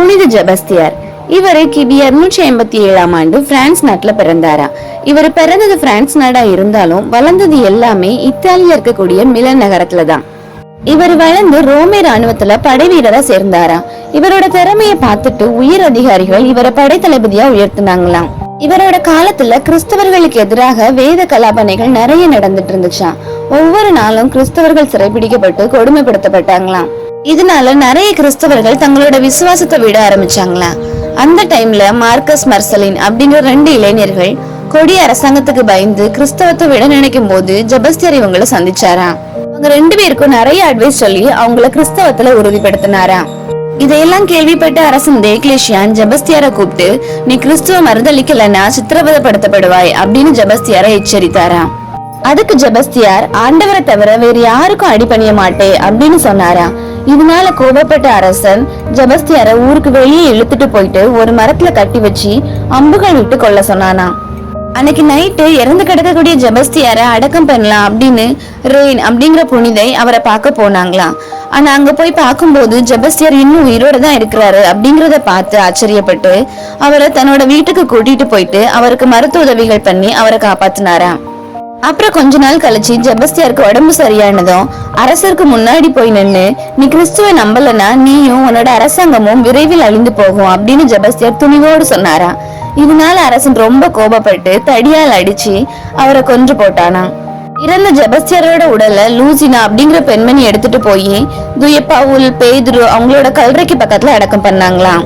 புனித ஜெபஸ்தியார். இவர் கிபி இருநூற்றி ஐம்பத்தி ஏழாம் ஆண்டு பிரான்ஸ் நாட்டுல பிறந்தாரா. இவர் பிறந்தது பிரான்ஸ் நாடா இருந்தாலும் வளர்ந்தது எல்லாமே இத்தாலியா இருக்கக்கூடிய மிலன் நகரத்துல தான். இவர் வளர்ந்து ரோமே ராணுவத்துல படை வீரரா சேர்ந்தாரா. இவரோட திறமையை பார்த்துட்டு உயர் அதிகாரிகள் இவரை படை தளபதியா உயர்த்தினாங்களாம். இவரோட காலத்துல கிறிஸ்தவர்களுக்கு எதிராக வேத கலாபனைகள் நிறைய நடந்துட்டு இருந்துச்சாம் ஒவ்வொரு நாளும் கிறிஸ்தவர்கள் சிறைபிடிக்கப்பட்டு கொடுமைப்படுத்தப்பட்டாங்களாம். இதனால நிறைய கிறிஸ்தவர்கள் தங்களோட விசுவாசத்தை விட ஆரம்பிச்சாங்களாம். அந்த டைம்ல மார்க்கஸ் மர்சலின் அப்படிங்கிற ரெண்டு இளைஞர்கள் கொடி அரசாங்கத்துக்கு பயந்து கிறிஸ்தவத்தை விட நினைக்கும் போது ஜபஸ்தியர் இவங்களை சந்திச்சாராம். அவங்க ரெண்டு பேருக்கும் நிறைய அட்வைஸ் சொல்லி அவங்கள கிறிஸ்தவத்துல உறுதிப்படுத்தினாராம். இதையெல்லாம் கேள்விப்பட்ட அரசன் தேக்லேஷியான் ஜபஸ்தியார கூப்பிட்டு நீ கிறிஸ்துவ மறுதளிக்கலன்னா சித்திரவதப்படுத்தப்படுவாய் அப்படின்னு ஜபஸ்தியார எச்சரித்தாராம். அதுக்கு ஜபஸ்தியார் ஆண்டவரை தவிர வேறு யாருக்கும் அடிபணிய மாட்டே அப்படின்னு சொன்னாராம். இதனால கோபப்பட்ட அரசன் ஜபஸ்தியார ஊருக்கு வெளியே இழுத்துட்டு போயிட்டு ஒரு மரத்துல கட்டி வச்சு அம்புகள் விட்டு கொள்ள சொன்னானா அன்னைக்கு நைட்டு இறந்து கிடக்கக்கூடிய ஜபஸ்தியார அடக்கம் பண்ணலாம் அப்படின்னு ரெயின் அப்படிங்கிற புனிதை அவரை பார்க்க போனாங்களாம். ஆனா அங்க போய் பார்க்கும்போது ஜபஸ்தியார் இன்னும் உயிரோட தான் இருக்கிறாரு அப்படிங்கறத பார்த்து ஆச்சரியப்பட்டு அவரை தன்னோட வீட்டுக்கு கூட்டிட்டு போயிட்டு அவருக்கு மருத்துவ உதவிகள் பண்ணி அவரை காப்பாத்தினாராம். அப்புறம் கொஞ்ச நாள் கழிச்சு ஜெபஸ்தியாருக்கு உடம்பு சரியானதும் அரசருக்கு முன்னாடி போய் நின்னு நீ கிறிஸ்துவ நம்பலனா நீயும் உன்னோட அரசாங்கமும் விரைவில் அழிந்து போகும் அப்படின்னு ஜெபஸ்தியார் துணிவோடு சொன்னாராம். இதனால அரசன் ரொம்ப கோபப்பட்டு தடியால் அடிச்சு அவரை கொன்று போட்டானாம். இறந்த ஜெபஸ்தியாரோட உடலை லூசினா அப்படிங்கிற பெண்மணி எடுத்துட்டு போய் துயப்பாவுல் பேதுரு அவங்களோட கல்றைக்கு பக்கத்துல அடக்கம் பண்ணாங்களாம்.